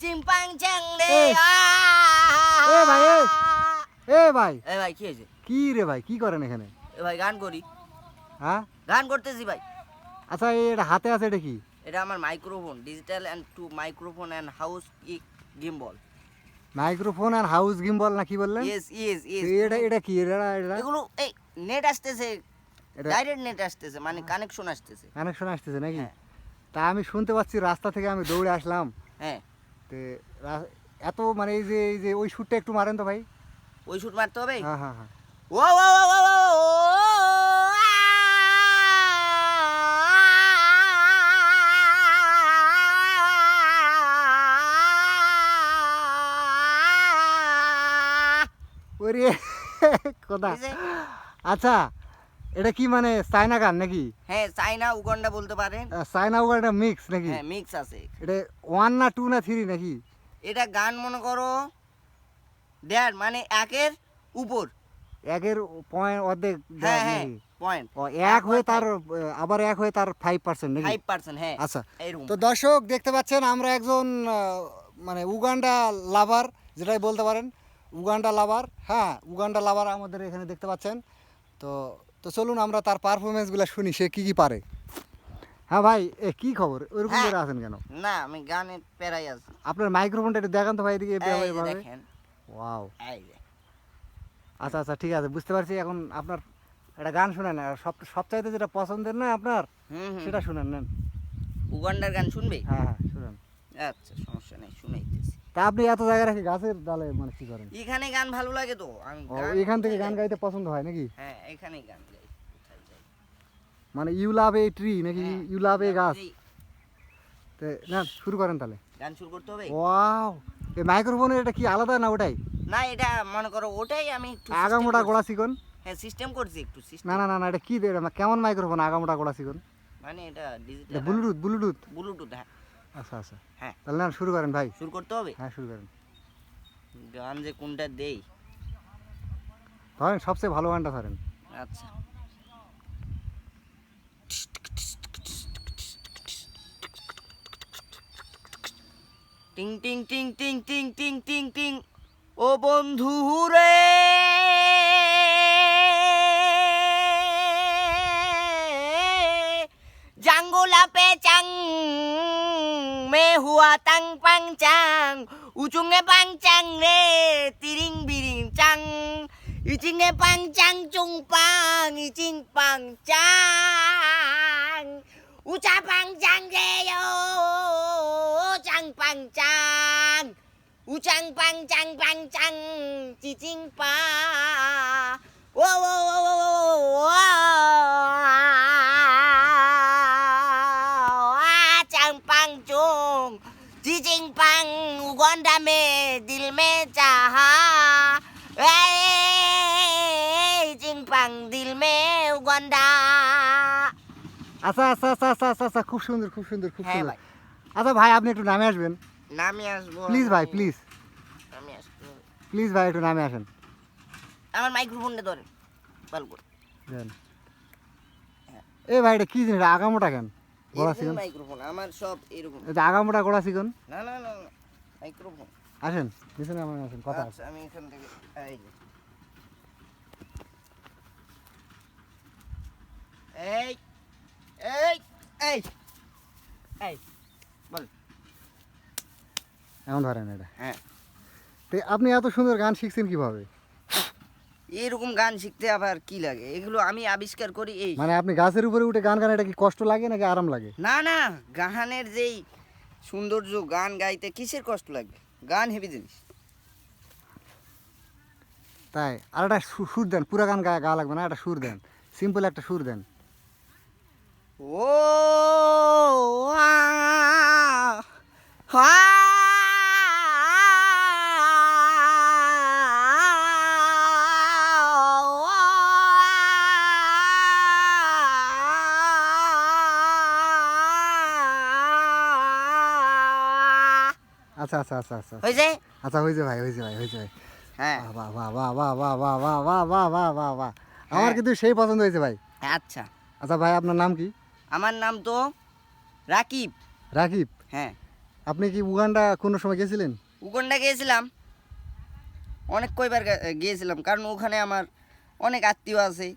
এ ভাই, এ। এ ভাই। এ ভাই কি হয়েছে? কি রে ভাই কি করেন এখানে? এ ভাই গান করি। হ্যাঁ? গান করতেছি ভাই। আচ্ছা এটা হাতে আছে এটা কি? এটা আমার microphone digital and two microphone and house gimbal microphone R house gimbal না কি বললেন? ইয়েস ইয়েস ইয়েস এটা এটা কি? এটা এটা এগুলো এই নেট আসতেছে। এটা ডাইরেক্ট নেট আসতেছে মানে কানেকশন আসতেছে। কানেকশন আসতেছে নাকি? হ্যাঁ। তা আমি শুনতে পাচ্ছি রাস্তা থেকে আমি দৌড়ে আসলাম। তে এত মানে এই যে এই যে ওই শুটটা একটু মারেন তো ভাই ওই শুট মারতে হবে হ্যাঁ হ্যাঁ হ্যাঁ ও ও ও ও ও ওরে কোথা? আচ্ছা এটা কি মানে চায়না গান নাকি? হ্যাঁ চাইনা উগান্ডা বলতে পারেন। চায়না ওয়ার্ডটা মিক্স নাকি? হ্যাঁ মিক্স আছে। এটা ওয়ান না টু না থ্রি নাকি? এটা গান মনে করো দেড় মানে একের উপর। একের পয়েন্ট অর্ধেক হ্যাঁ হ্যাঁ পয়েন্ট ও, এক হয়ে তার আবার এক হয়ে তার ফাইভ পার্সেন্ট নাকি? ফাইভ পার্সেন্ট হ্যাঁ আচ্ছা তো দর্শক দেখতে পাচ্ছেন আমরা একজন মানে উগান্ডা লাভার যেটাই বলতে পারেন উগান্ডা লাভার হ্যাঁ উগান্ডা লাভার আমাদের এখানে দেখতে পাচ্ছেন। তো তো চলুন আমরা তার পারফরমেন্সগুলো শুনি সে কি কি পারে। হ্যাঁ ভাই এ কি খবর? ওইরকম হ্যাঁ। করে আছেন কেন? না আমি গানের পেরাই আছি। আপনার মাইক্রোফোনটা একটু দেখান তো ভাই এদিকে দেখেন। ওয়াও আচ্ছা আচ্ছা ঠিক আছে বুঝতে পারছি এখন আপনার একটা গান শুনেন আর সব সবচাইতে যেটা পছন্দের না আপনার সেটা শুনেন নেন। উগান্ডার গান শুনবে? হ্যাঁ হ্যাঁ শুনেন। আচ্ছা সমস্যা নেই শুনাইতেছি। তা আপনি এত জায়গায় রাখি গাছের ডালে মানে কি করেন? এখানে গান ভালো লাগে তো। আমি গান এখান থেকে গান গাইতে পছন্দ হয় নাকি? হ্যাঁ এখানেই গান গাই। কোথায় যাই? মানে ইউ লাভ এ ট্রি নাকি হ্যাঁ, ইউ লাভ এ গাছ? এই, তে না শুরু করেন তাহলে। গান শুরু করতে হবে? ওয়াও এই মাইক্রোফোনের এটা কি আলাদা না ওটাই? না এটা মনে করো ওটাই আমি একটু আগামোটা গোড়া। চিকন? হ্যাঁ সিস্টেম করছি একটু system। না না না না এটা কি দিয়ে এটা কেমন মাইক্রোফোন আগামোটা গোড়া চিকন? মানে এটা এটা ডিজিটাল ব্লুটুথ ব্লুটুথ ব্লুটুথ হ্যাঁ। আচ্ছা আচ্ছা। হ্যাঁ। তাহলে না শুরু করেন ভাই। শুরু করতে হবে? হ্যাঁ শুরু করেন। গান যে কোনটা দেই? ধরেন সবচেয়ে ভালো গানটা ধরেন। আচ্ছা। টিং টিং টিং টিং টিং টিং টিং টিং। ও বন্ধু রে! হুয়া তাং পাং চাং উচুঙে পাং চাং রে তিরিং বিরিং চাং ইচিংয়ে পাং চাং চুং পাং ইচিং পাং চাং উচা পাং চাং রে চাং পাং চাং উচাং পাং চাং পাং চাং চিচিং পা ও ও ও চিচিং পাং উগন্ডা মে দিল মে চাহা চিং পাং দিল মে উগন্ডা আচ্ছা আচ্ছা আচ্ছা আচ্ছা আচ্ছা আচ্ছা খুব সুন্দর খুব সুন্দর খুব হ্যাঁ সুন্দর। ভাই। আচ্ছা ভাই আপনি একটু নামে আসবেন। নামে আসব। প্লিজ ভাই আমি। প্লিজ আসব। প্লিজ ভাই একটু নামে আসেন। আমার মাইক্রোফোনটা ধরেন ভালো করে এ ভাই এটা কি জিনিস? আগামোটা কেন? গোড়া চিকন? মাইক্রোফোন আমার সব এরকম। এটা আগামোটা গোড়া চিকন? না না না না মাইক্রোফোন আসেন পিছনে আমার আসেন কথা আছে। আচ্ছা আমি এখান থেকে এই এই এই এই এই বল। এমন ধরেন এটা। হ্যাঁ। আপনি এত সুন্দর গান শিখছেন কীভাবে? এরকম গান শিখতে আবার কি লাগে? এগুলো আমি আবিষ্কার করি এই। মানে আপনি গাছের উপরে উঠে গান গান এটা কি কষ্ট লাগে নাকি আরাম লাগে? না না গানের যেই সৌন্দর্য গান গাইতে কিসের কষ্ট লাগবে গান হেভি জিনিস। তাই আর একটা সু- সুর দেন পুরা গান গা গা লাগবে না একটা সুর দেন সিম্পল একটা সুর দেন। ও আ, হা, আচ্ছা আচ্ছা আচ্ছা আচ্ছা হয়েছে আচ্ছা হয়েছে ভাই হয়েছে ভাই হয়েছে ভাই হ্যাঁ বাহ বাহ বাহ বাহ বাহ বাহ বাহ বাহ বাহ বাহ বাহ বাহ আমার হ্যাঁ। কিন্তু সেই পছন্দ হয়েছে ভাই আচ্ছা আচ্ছা ভাই আপনার নাম কি আমার নাম তো রাকিব রাকিব হ্যাঁ আপনি কি উগান্ডা কোনো সময় গেছিলেন উগন্ডা গিয়েছিলাম অনেক কয়বার গিয়েছিলাম কারণ ওখানে আমার অনেক আত্মীয় আছে